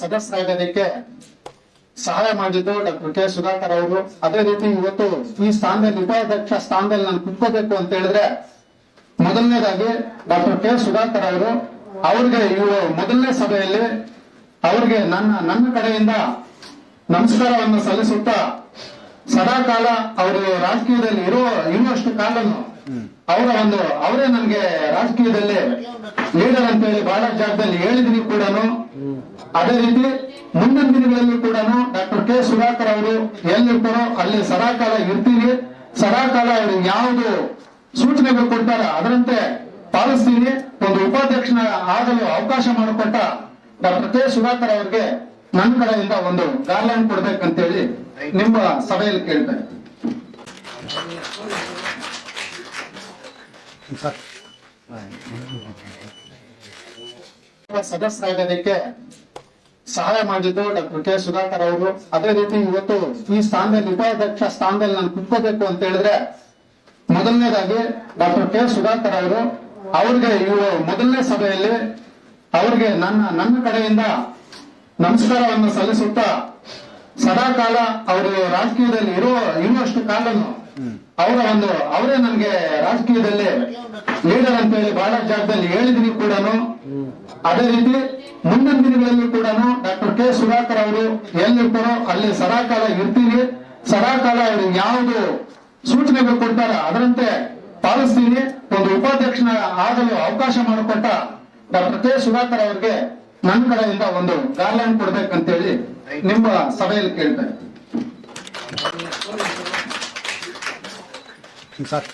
ಸದಸ್ಯರಾಗೋದಕ್ಕೆ ಸಹಾಯ ಮಾಡಿದ್ದು doctor K Sudhakar ಅವರು. ಅದೇ ರೀತಿ ಇವತ್ತು ಈ ಸ್ಥಾನದಲ್ಲಿ ಉಪಾಧ್ಯಕ್ಷ ಸ್ಥಾನದಲ್ಲಿ ನಾನು ಕುತ್ಕೋಬೇಕು ಅಂತ ಹೇಳಿದ್ರೆ ಮೊದಲನೇದಾಗಿ ಡಾಕ್ಟರ್ ಕೆ ಸುಧಾಕರ್ ಅವರು ಅವ್ರಿಗೆ ಇವರು ಮೊದಲನೇ ಸಭೆಯಲ್ಲಿ ಅವ್ರಿಗೆ ನನ್ನ ನನ್ನ ಕಡೆಯಿಂದ ನಮಸ್ಕಾರವನ್ನು ಸಲ್ಲಿಸುತ್ತಾ ಸದಾಕಾಲ ಅವರು ರಾಜಕೀಯದಲ್ಲಿ ಇರೋ, ಇರುವಷ್ಟು ಕಾಲನು ಅವರ ಒಂದು ಅವರೇ ನನಗೆ ರಾಜಕೀಯದಲ್ಲಿ ಲೀಡರ್ ಅಂತ ಹೇಳಿ ಬಹಳ ಜಾಗದಲ್ಲಿ ಹೇಳಿದ್ರಿ ಕೂಡ ಅದೇ ರೀತಿ ಮುಂದಿನ ದಿನಗಳಲ್ಲಿ ಕೂಡ ಡಾಕ್ಟರ್ ಕೆ ಸುಧಾಕರ್ ಅವರು ಎಲ್ಲಿರ್ತಾರೋ ಅಲ್ಲಿ ಸದಾಕಾಲ ಇರ್ತೀವಿ ಸದಾಕಾಲ ಅವರು ಯಾವುದು ಸೂಚನೆಗಳು ಕೊಡ್ತಾರ ಅದರಂತೆ ಪಾಲಿಸ್ತೀನಿ. ಒಂದು ಉಪಾಧ್ಯಕ್ಷನ ಆಗಲು ಅವಕಾಶ ಮಾಡಿಕೊಟ್ಟ ಡಾಕ್ಟರ್ ಕೆ ಸುಧಾಕರ್ ಅವರಿಗೆ ನನ್ನ ಕಡೆಯಿಂದ ಒಂದು ಗಾರ್ಲ್ಯಾಂಡ್ ಕೊಡ್ಬೇಕಂತೇಳಿ ನಿಮ್ಮ ಸಭೆಯಲ್ಲಿ ಕೇಳ್ತೇನೆ ಸದಸ್ಯರಾಗೋದಕ್ಕೆ ಸಹಾಯ ಮಾಡಿದ್ದು ಡಾಕ್ಟರ್ ಕೆ ಸುಧಾಕರ್ ಅವರು. ಅದೇ ರೀತಿ ಇವತ್ತು ಈ ಸ್ಥಾನದಲ್ಲಿ ಉಪಾಧ್ಯಕ್ಷ ಸ್ಥಾನದಲ್ಲಿ ನಾನು ಕುತ್ಕೋಬೇಕು ಅಂತ ಹೇಳಿದ್ರೆ ಮೊದಲನೇದಾಗಿ ಡಾಕ್ಟರ್ ಕೆ ಸುಧಾಕರ್ ಅವರು ಅವ್ರಿಗೆ ಇವರು ಮೊದಲನೇ ಸಭೆಯಲ್ಲಿ ಅವ್ರಿಗೆ ನನ್ನ ನನ್ನ ಕಡೆಯಿಂದ ನಮಸ್ಕಾರವನ್ನು ಸಲ್ಲಿಸುತ್ತಾ ಸದಾಕಾಲ ಅವರು ರಾಜಕೀಯದಲ್ಲಿ ಇರೋ ಇರುವಷ್ಟು ಕಾಲನು ಅವರ ಒಂದು ಅವರೇ ನನಗೆ ರಾಜಕೀಯದಲ್ಲಿ ಲೀಡರ್ ಅಂತ ಹೇಳಿ ಬಹಳ ಜಾಗದಲ್ಲಿ ಹೇಳಿದ್ರಿ ಕೂಡ ಅದೇ ರೀತಿ ಮುಂದಿನ ದಿನಗಳಲ್ಲಿ ಕೂಡ ಡಾಕ್ಟರ್ ಕೆ ಸುಧಾಕರ್ ಅವರು ಎಲ್ಲಿರ್ತಾರೋ ಅಲ್ಲಿ ಸದಾಕಾಲ ಇರ್ತೀನಿ. ಸದಾಕಾಲ ಅವರು ಯಾವುದು ಸೂಚನೆಗಳು ಕೊಡ್ತಾರ ಅದರಂತೆ ಪಾಲಿಸ್ತೀನಿ. ಒಂದು ಉಪಾಧ್ಯಕ್ಷನ ಆಗಲು ಅವಕಾಶ ಮಾಡಿಕೊಟ್ಟ ಡಾಕ್ಟರ್ ಕೆ ಸುಧಾಕರ್ ಅವರಿಗೆ ನನ್ನ ಕಡೆಯಿಂದ ಒಂದು ಗಾರ್ಲ್ಯಾಂಡ್ ಕೊಡ್ಬೇಕಂತೇಳಿ ನಿಮ್ಮ ಸಭೆಯಲ್ಲಿ ಕೇಳ್ತಾರೆ ಸರ್.